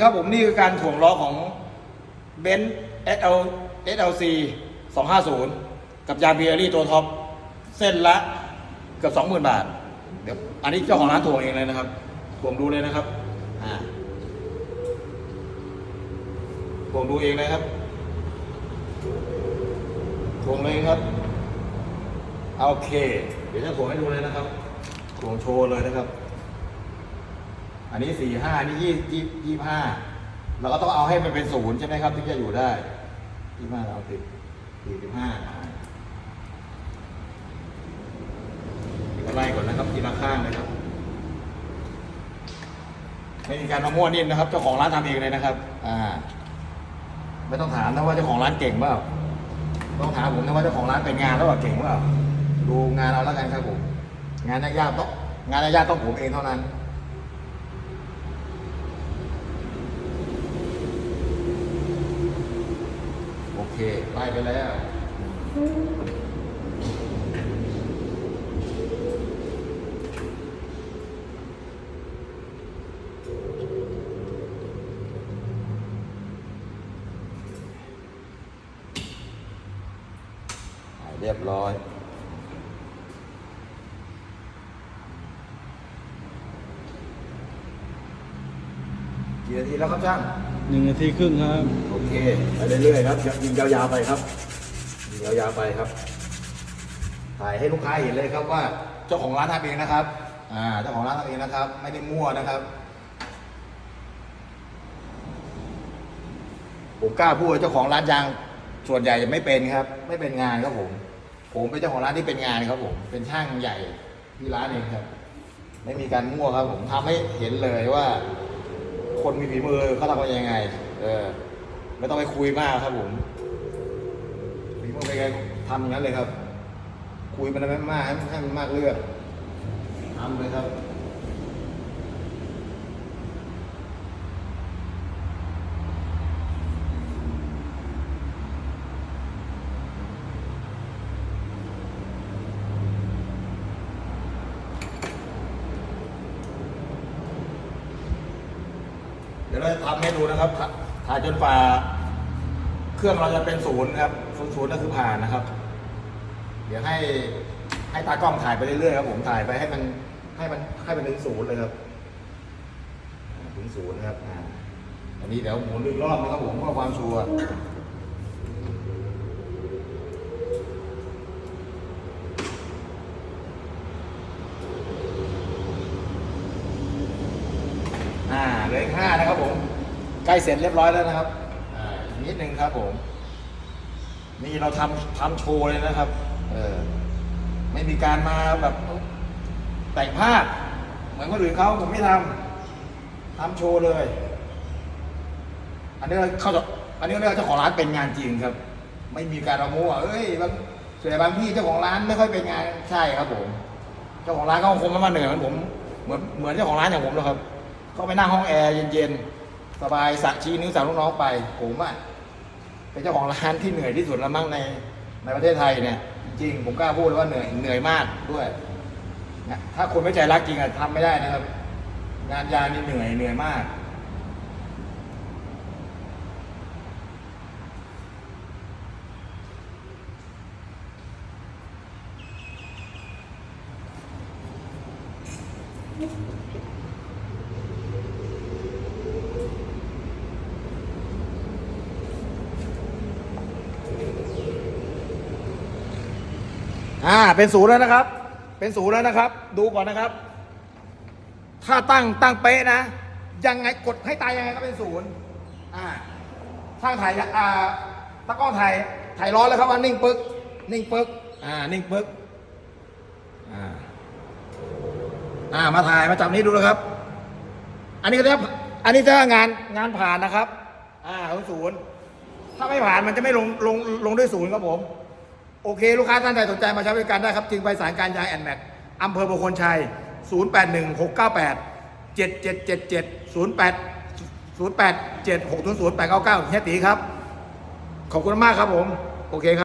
ครับผมนี่คือการถ่วงล้อของเบนซ์ SL SLC 250 กับยางเบียรี่ตัวท็อป เส้นละเกือบ20,000 บาท เดี๋ยวอันนี้เจ้าของร้านถ่วงเองเลยนะครับถ่วงดูเลยนะครับอ่าถ่วงดูเองเลยครับถ่วงเลยครับโอเค เดี๋ยวจะถ่วงให้ดูเลยนะครับถ่วงโชว์เลยนะครับ อันนี้สี่ห้านี่ยี่ยี่ยี่ห้าเราก็ต้องเอาให้มันเป็นศูนย์ใช่ไหมครับถึงจะอยู่ได้ยี่ห้าเราสิบสี่สิบห้าไล่ก่อนนะครับทีละข้างนะครับไม่มีการมามั่วนิ่มนะครับ เจ้าของร้านทำเองเลยนะครับ อ่า ไม่ต้องถามนะว่าเจ้าของร้านเก่งเปล่าต้องถามผมนะว่าเจ้าของร้านเป็นงานแล้วเก่งเปล่าดูงานเอาแล้วกันครับผมงานยากๆต้องงานยากๆต้องผมเองเท่านั้น เคไล่ไปแล้วเรียบร้อยกี่นาทีแล้วครับช่าง หนึ่งนาทีครึ่งครับ โอเคไปเรื่อยๆครับยิงยาวๆไปครับยิงยาวๆไปครับ ถ่ายให้ลูกค้าเห็นเลยครับว่าเจ้าของร้านทำเองนะครับ อ่า เจ้าของร้านทำเองนะครับ ไม่ได้มั่วนะครับผมกล้าพูดว่าเจ้าของร้านยางส่วนใหญ่ไม่เป็นครับ ไม่เป็นงานครับผม ผมเป็นเจ้าของร้านที่เป็นงานครับ ผม เป็นช่างใหญ่ที่ร้านเองครับ ไม่มีการมั่วครับ ผมทำให้เห็นเลยว่า คนมีฝีมือเขาทำกันยังไง เออ ไม่ต้องไปคุยมากครับผมฝีมือเป็นไงทำอย่างนั้นเลยครับ คุยมันไม่มากให้ให้มันมากเลืองทำเลยครับ ยวเราจะทำให้ดูนะครับถ่ายจนฝ่าเครื่องเราจะเป็นศูนย์ครับศูนย์ศูนย์ก็คือผ่านนะครับ เดี๋ยวให้ให้ตากล้องถ่ายไปเรื่อยๆครับผมถ่ายไปให้มันให้มันให้มันถึงศูนย์เลยครับถึงศูนย์นะครับอ่าอันนี้เดี๋ยวหมุนอีกรอบนะครับผมเพื่อความชัวร์อ่าเหลืออีกห้านะครับผม ล้เสร็จเรียบร้อยแล้วนะครับอ่าอีกนิดนึงครับผม นี่เราทำทำโชว์เลยนะครับ เออ ไม่มีการมาแบบแต่งภาพ เหมือนคนอื่นเขาผมไม่ทำทำโชว์เลย อันนี้เขาจะอันนี้เรียกว่าเจ้าของร้านเป็นงานจริงครับ ไม่มีการระโมว่าเอ้ยบางส่วนใหญ่บางที่เจ้าของร้านไม่ค่อยเป็นงานใช่ครับผม เจ้าของร้านก็คงไม่มาเหนื่อยเหมือนผม เหมือนเหมือนเจ้าของร้านอย่างผมหรอกครับเขาไปนั่งห้องแอร์เย็นๆ สบายสระชี้นิ้วสั่งลูกน้องไปผมอะเป็นเจ้าของร้านที่เหนื่อยที่สุดล้วมั้งในในประเทศไทยเนี่ย จริงๆ ผมกล้าพูดเลยว่าเหนื่อยเหนื่อยมากด้วยนะถ้าคนไม่ใจรักจริงอะทำไม่ได้นะครับ งานยานี่เหนื่อยเหนื่อยมาก อ่าเป็นศูนย์แล้วนะครับ เป็นศูนย์แล้วนะครับ ดูก่อนนะครับ ถ้าตั้งตั้งเป๊ะนะ ยังไงกดให้ตายยังไงก็เป็นศูนย์อ่าช่างถ่ายอ่าตะกล้องถ่ายถ่ายร้อนแล้วครับว่านิ่งปึ๊กนิ่งปึ๊กอ่านิ่งปึ๊กอ่าอ่ามาถ่ายมาจับนี้ดูนะครับ อันนี้ก็จะอันนี้จะงานงานผ่านนะครับ อ่าศูนย์ถ้าไม่ผ่านมันจะไม่ลงลงลงด้วยศูนย์ครับผม โอเค ลูกค้าท่านใดสนใจมาใช้บริการได้ครับ จึงไปสารการยางแอนแม็กอำเภอประโคนชัย 081 698 7777 08 087 600 899เฮียตีครับ ขอบคุณมากครับผม โอเคครับ